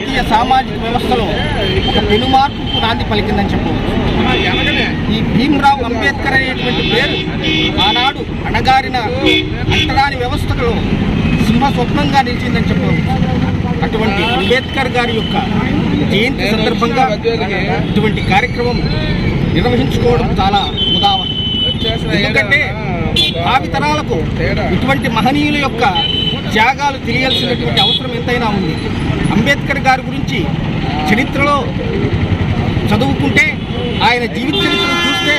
భారతీయ సామాజిక వ్యవస్థలో ఒక పెనుమార్పుకు నాంది పలికిందని చెప్పవచ్చు. ఈ భీమ్రావు అంబేద్కర్ అనేటువంటి పేరు ఆనాడు అణగారిన అంటరాని వ్యవస్థలో సింహ స్వప్నంగా నిలిచిందని చెప్పవచ్చు. అటువంటి అంబేద్కర్ గారి యొక్క జయంతి సందర్భంగా ఇటువంటి కార్యక్రమం నిర్వహించుకోవడం చాలా ఉదాహరణ ఎందుకంటే భావి తరాలకు ఇటువంటి మహనీయుల యొక్క త్యాగాలు తెలియాల్సినటువంటి అవసరం ఎంతైనా అంబేద్కర్ గారి గురించి చరిత్రలో చదువుకుంటే ఆయన జీవిత చరిత్రను చూస్తే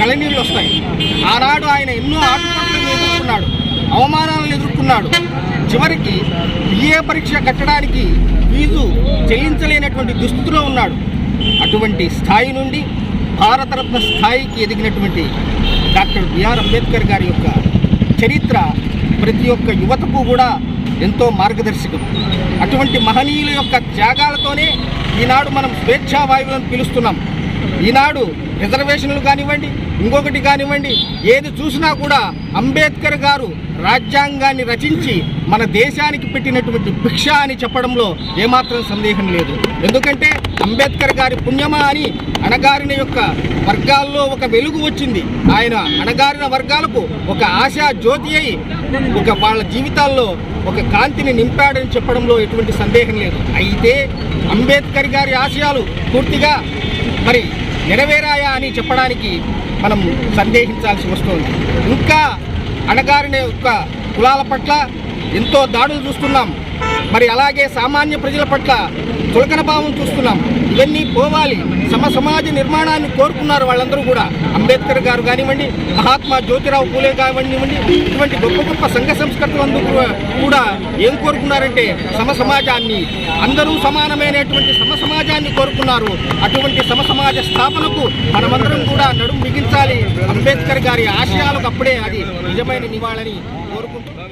కళనీళ్ళు వస్తాయి. ఆనాడు ఆయన ఎన్నో ఆటుపోట్లను ఎదుర్కొన్నాడు అవమానాలను ఎదుర్కొన్నాడు. చివరికి బిఏ పరీక్ష కట్టడానికి ఫీజు చెల్లించలేనటువంటి దుస్థితిలో ఉన్నాడు. అటువంటి స్థాయి నుండి భారతరత్న స్థాయికి ఎదిగినటువంటి డాక్టర్ బిఆర్ అంబేద్కర్ గారి యొక్క చరిత్ర ప్రతి ఒక్క యువతకు కూడా ఎంతో మార్గదర్శకం. అటువంటి మహనీయుల యొక్క త్యాగాలతోనే ఈనాడు మనం స్వేచ్ఛా వాయువులను పిలుస్తున్నాం. ఈనాడు రిజర్వేషన్లు కానివ్వండి ఇంకొకటి కానివ్వండి ఏది చూసినా కూడా అంబేద్కర్ గారు రాజ్యాంగాన్ని రచించి మన దేశానికి పెట్టినటువంటి భిక్ష అని చెప్పడంలో ఏమాత్రం సందేహం లేదు. ఎందుకంటే అంబేద్కర్ గారి పుణ్యమా అని అణగారిన యొక్క వర్గాల్లో ఒక వెలుగు వచ్చింది. ఆయన అణగారిన వర్గాలకు ఒక ఆశా జ్యోతి అయి ఒక వాళ్ళ జీవితాల్లో ఒక కాంతిని నింపాడని చెప్పడంలో ఎటువంటి సందేహం లేదు. అయితే అంబేద్కర్ గారి ఆశయాలు పూర్తిగా మరి నెరవేరాయా అని చెప్పడానికి మనం సందేహించాల్సి వస్తుంది. ఇంకా అణగారిన యొక్క కులాల పట్ల ఎంతో దాడులు చూస్తున్నాం. మరి అలాగే సామాన్య ప్రజల పట్ల చులకన భావం చూస్తున్నాం. ఇవన్నీ పోవాలి. సమ సమాజ నిర్మాణాన్ని కోరుకున్నారు వాళ్ళందరూ కూడా. అంబేద్కర్ గారు కానివ్వండి మహాత్మా జ్యోతిరావు పూలే కానివ్వండి ఇటువంటి గొప్ప గొప్ప సంఘ సంస్కృతులందరూ కూడా ఏం కోరుకున్నారంటే సమ సమాజాన్ని. అందరూ సమానమైనటువంటి సమ సమాజాన్ని కోరుకున్నారు. అటువంటి సమ సమాజ స్థాపనకు మనమందరం కూడా నడుము బిగించాలి. అంబేద్కర్ గారి ఆశయాలకు అప్పుడే అది నిజమైన నివాళని కోరుకుంటున్నాం.